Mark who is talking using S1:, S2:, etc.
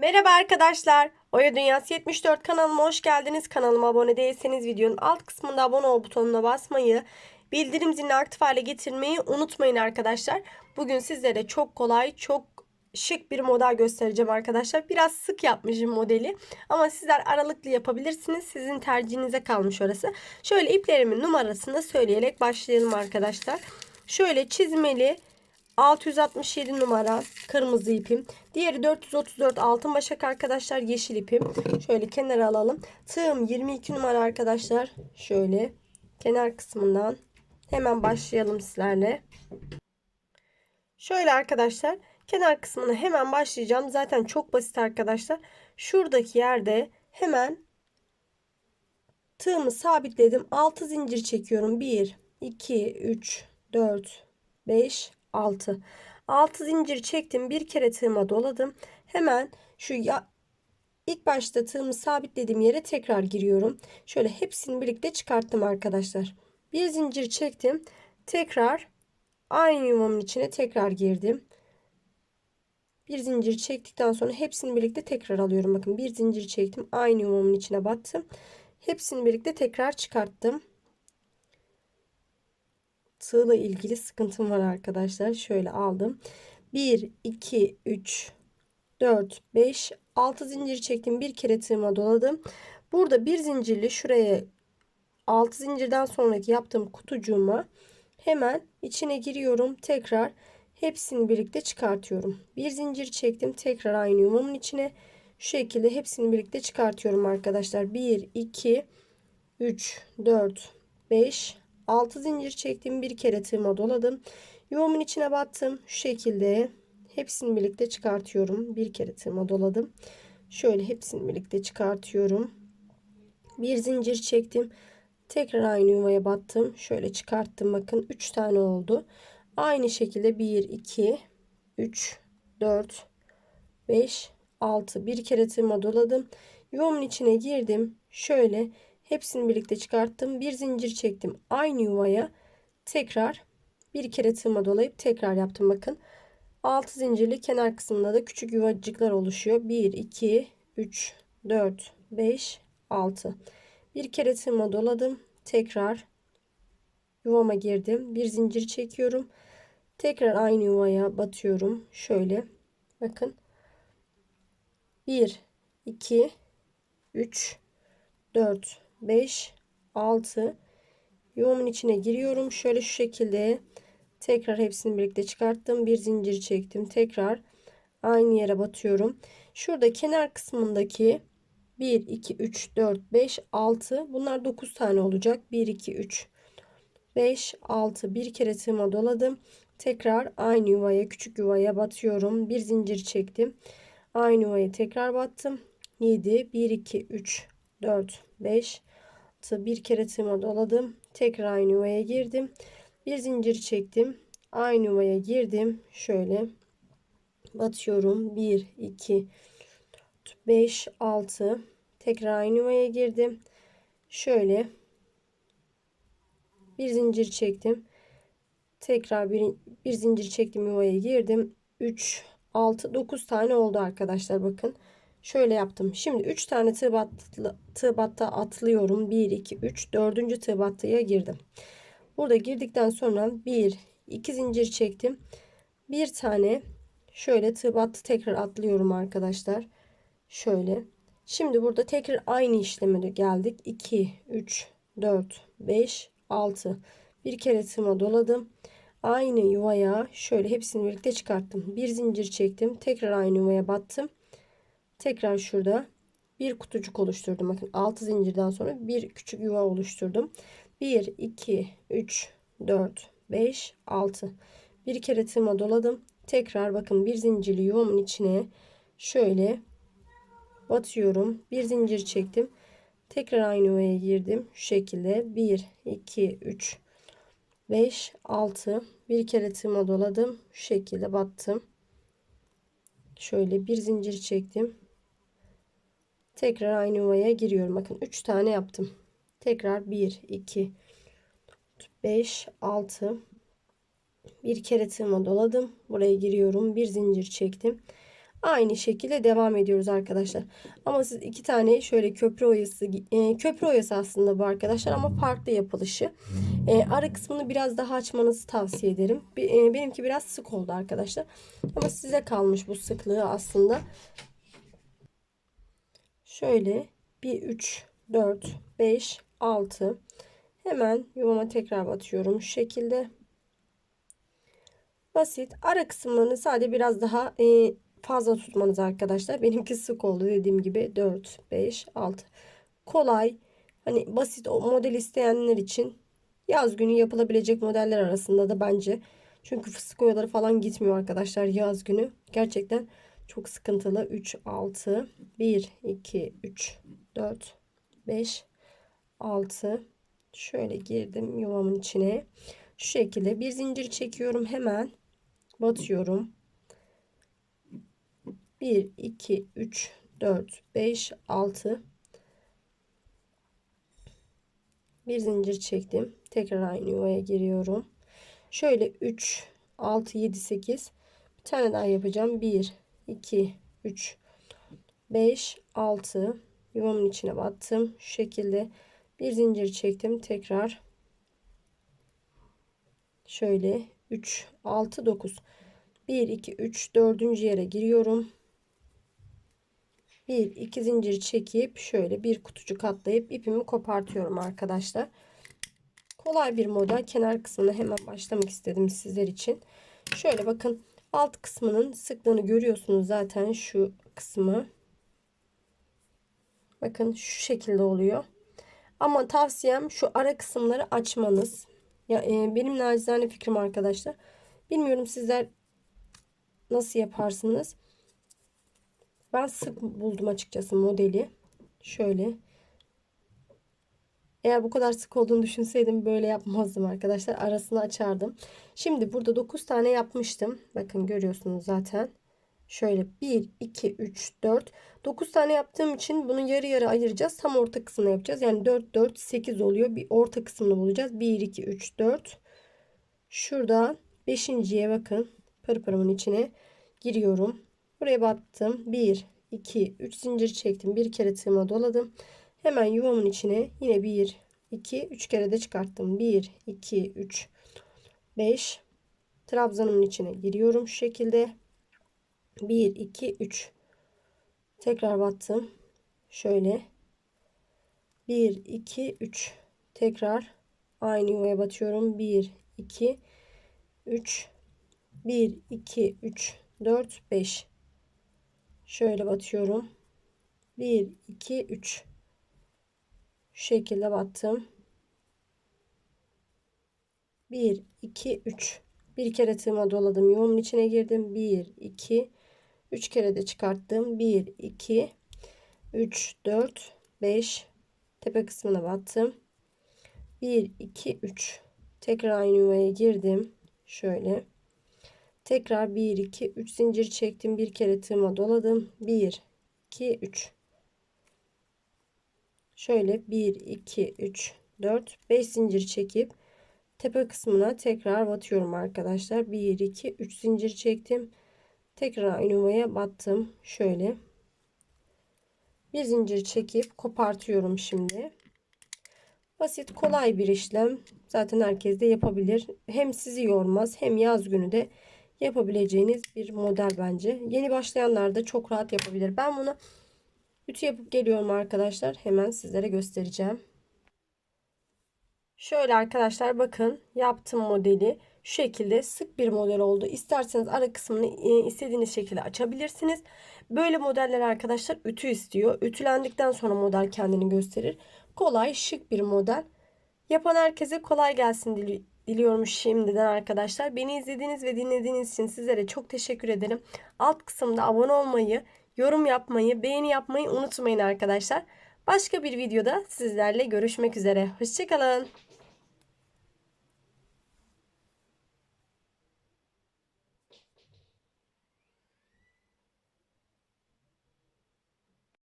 S1: Merhaba arkadaşlar. Oya Dünyası 74 kanalıma hoş geldiniz. Kanalıma abone değilseniz videonun alt kısmında abone ol butonuna basmayı, bildirim zilini aktif hale getirmeyi unutmayın arkadaşlar. Bugün sizlere çok kolay, çok şık bir model göstereceğim arkadaşlar. Biraz sık yapmışım modeli ama sizler aralıklı yapabilirsiniz. Sizin tercihinize kalmış orası. Şöyle iplerimin numarasını söyleyerek başlayalım arkadaşlar. Şöyle çizmeli 667 numara kırmızı ipim. Diğeri 434 altın başak arkadaşlar yeşil ipim. Şöyle kenara alalım. Tığım 22 numara arkadaşlar. Şöyle kenar kısmından hemen başlayalım sizlerle. Şöyle arkadaşlar kenar kısmına hemen başlayacağım. Zaten çok basit arkadaşlar. Şuradaki yerde hemen tığımı sabitledim. 6 zincir çekiyorum. 1, 2, 3, 4, 5, 6. 6 zincir çektim. Bir kere tığıma doladım. Hemen şu ya ilk başta tığımı sabitlediğim yere tekrar giriyorum. Şöyle hepsini birlikte çıkarttım arkadaşlar. Bir zincir çektim. Tekrar aynı yuvamın içine tekrar girdim. Bir zincir çektikten sonra hepsini birlikte tekrar alıyorum. Bakın bir zincir çektim. Aynı yuvamın içine battım. Hepsini birlikte tekrar çıkarttım tığla ilgili sıkıntım var arkadaşlar. Şöyle aldım. 1, 2, 3, 4, 5, 6 zincir çektim. Bir kere tığıma doladım. Burada bir zincirli şuraya 6 zincirden sonraki yaptığım kutucuğuma hemen içine giriyorum. Tekrar hepsini birlikte çıkartıyorum. Bir zincir çektim. Tekrar aynı yuvamın içine şu şekilde hepsini birlikte çıkartıyorum arkadaşlar. 1, 2, 3, 4, 5, 6 zincir çektim. Bir kere tığıma doladım. Yuvamın içine battım. Şu şekilde hepsini birlikte çıkartıyorum. Bir kere tığıma doladım. Şöyle hepsini birlikte çıkartıyorum. Bir zincir çektim. Tekrar aynı yuvaya battım. Şöyle çıkarttım. Bakın 3 tane oldu. Aynı şekilde 1, 2, 3, 4, 5, 6. Bir kere tığıma doladım. Yuvamın içine girdim. Şöyle Hepsini birlikte çıkarttım. Bir zincir çektim. Aynı yuvaya tekrar bir kere tığıma dolayıp tekrar yaptım. Bakın. 6 zincirli kenar kısmında da küçük yuvacıklar oluşuyor. 1, 2, 3, 4, 5, 6. Bir kere tığıma doladım. Tekrar yuvama girdim. Bir zincir çekiyorum. Tekrar aynı yuvaya batıyorum. Şöyle. Bakın. 1, 2, 3, 4, 5, 6 yuvamın içine giriyorum. Şöyle şu şekilde tekrar hepsini birlikte çıkarttım. Bir zincir çektim. Tekrar aynı yere batıyorum. Şurada kenar kısmındaki 1, 2, 3, 4, 5, 6 bunlar 9 tane olacak. 1, 2, 3, 5, 6 bir kere tığıma doladım. Tekrar aynı yuvaya küçük yuvaya batıyorum. Bir zincir çektim. Aynı yuvaya tekrar battım. 7, 1, 2, 3, 4, 5, bir kere tığıma doladım. Tekrar aynı yuvaya girdim. Bir zincir çektim. Aynı yuvaya girdim. Şöyle batıyorum. 1, 2, 5, 6. Tekrar aynı yuvaya girdim. Şöyle bir zincir çektim. Tekrar bir, bir zincir çektim yuvaya girdim. 3, 6, 9 tane oldu arkadaşlar bakın. Şöyle yaptım. Şimdi 3 tane tığ, battı, tığ batta atlıyorum. 1, 2, 3. 4. tığ battıya girdim. Burada girdikten sonra 1, 2 zincir çektim. Bir tane şöyle tığ battı tekrar atlıyorum arkadaşlar. Şöyle. Şimdi burada tekrar aynı işleme geldik. 2, 3, 4, 5, 6. Bir kere tığıma doladım. Aynı yuvaya şöyle hepsini birlikte çıkarttım. Bir zincir çektim. Tekrar aynı yuvaya battım. Tekrar şurada bir kutucuk oluşturdum. Bakın 6 zincirden sonra bir küçük yuva oluşturdum. 1, 2, 3, 4, 5, 6. Bir kere tığıma doladım. Tekrar bakın bir zincirli yuvamın içine şöyle batıyorum. Bir zincir çektim. Tekrar aynı yuvaya girdim. Şu şekilde 1, 2, 3, 5, 6. Bir kere tığıma doladım. Şu şekilde battım. Şöyle bir zincir çektim. Tekrar aynı yuvaya giriyorum. Bakın 3 tane yaptım. Tekrar 1, 2, 5, 6. Bir kere tığıma doladım. Buraya giriyorum. Bir zincir çektim. Aynı şekilde devam ediyoruz arkadaşlar. Ama siz iki tane şöyle köprü oyası, e, köprü oyası aslında bu arkadaşlar ama farklı yapılışı. E, ara kısmını biraz daha açmanızı tavsiye ederim. E, benimki biraz sık oldu arkadaşlar. Ama size kalmış bu sıklığı aslında. Şöyle 1, 3, 4, 5, 6. Hemen yuvama tekrar batıyorum şu şekilde. Basit. Ara kısımlarını sadece biraz daha e, fazla tutmanız arkadaşlar. Benimki sık oldu dediğim gibi 4, 5, 6. Kolay. Hani basit o model isteyenler için yaz günü yapılabilecek modeller arasında da bence. Çünkü fıstık oyaları falan gitmiyor arkadaşlar yaz günü. Gerçekten çok sıkıntılı. 3, 6, 1, 2, 3, 4, 5, 6. Şöyle girdim yuvamın içine. Şu şekilde bir zincir çekiyorum hemen. Batıyorum. 1, 2, 3, 4, 5, 6. Bir zincir çektim. Tekrar aynı yuvaya giriyorum. Şöyle 3, 6, 7, 8. Bir tane daha yapacağım. 1, 2, 3, 5, 6. Yuvamın içine battım. Şu şekilde bir zincir çektim. Tekrar şöyle 3, 6, 9. 1, 2, 3, 4. yere giriyorum. 1 2 zincir çekip şöyle bir kutucuk atlayıp ipimi kopartıyorum arkadaşlar. Kolay bir model. Kenar kısmına hemen başlamak istedim sizler için. Şöyle bakın alt kısmının sıklığını görüyorsunuz zaten şu kısmı. Bakın şu şekilde oluyor. Ama tavsiyem şu ara kısımları açmanız. Ya e, benim nacizane fikrim arkadaşlar. Bilmiyorum sizler nasıl yaparsınız. Ben sık buldum açıkçası modeli. Şöyle. Eğer bu kadar sık olduğunu düşünseydim böyle yapmazdım arkadaşlar. Arasını açardım. Şimdi burada 9 tane yapmıştım. Bakın görüyorsunuz zaten. Şöyle 1, 2, 3, 4. 9 tane yaptığım için bunu yarı yarı ayıracağız. Tam orta kısmını yapacağız. Yani 4, 4, 8 oluyor. Bir orta kısmını bulacağız. 1, 2, 3, 4. Şurada 5.ye bakın. Pırpırımın içine giriyorum. Buraya battım. 1, 2, 3 zincir çektim. Bir kere tığıma doladım. Hemen yuvamın içine yine 1, 2, 3 kere de çıkarttım. 1, 2, 3, 5. Trabzanımın içine giriyorum şu şekilde. 1, 2, 3. Tekrar battım. Şöyle. 1, 2, 3. Tekrar aynı yuvaya batıyorum. 1, 2, 3. 1, 2, 3, 4, 5. Şöyle batıyorum. 1, 2, 3. Şu şekilde battım. 1, 2, 3. Bir kere tığıma doladım. Yuvamın içine girdim. 1, 2, 3 kere de çıkarttım. 1, 2, 3, 4, 5. Tepe kısmına battım. 1, 2, 3. Tekrar aynı yuvaya girdim. Şöyle. Tekrar 1, 2, 3 zincir çektim. Bir kere tığıma doladım. 1, 2, 3. Şöyle 1, 2, 3, 4, 5 zincir çekip tepe kısmına tekrar batıyorum arkadaşlar. 1, 2, 3 zincir çektim. Tekrar yuvaya battım. Şöyle. Bir zincir çekip kopartıyorum şimdi. Basit kolay bir işlem. Zaten herkes de yapabilir. Hem sizi yormaz hem yaz günü de yapabileceğiniz bir model bence. Yeni başlayanlar da çok rahat yapabilir. Ben bunu ütü yapıp geliyorum arkadaşlar. Hemen sizlere göstereceğim. Şöyle arkadaşlar bakın yaptım modeli. Şu şekilde sık bir model oldu. İsterseniz ara kısmını e, istediğiniz şekilde açabilirsiniz. Böyle modeller arkadaşlar ütü istiyor. Ütülendikten sonra model kendini gösterir. Kolay şık bir model. Yapan herkese kolay gelsin diliyorum şimdiden arkadaşlar. Beni izlediğiniz ve dinlediğiniz için sizlere çok teşekkür ederim. Alt kısımda abone olmayı, yorum yapmayı, beğeni yapmayı unutmayın arkadaşlar. Başka bir videoda sizlerle görüşmek üzere. Hoşçakalın.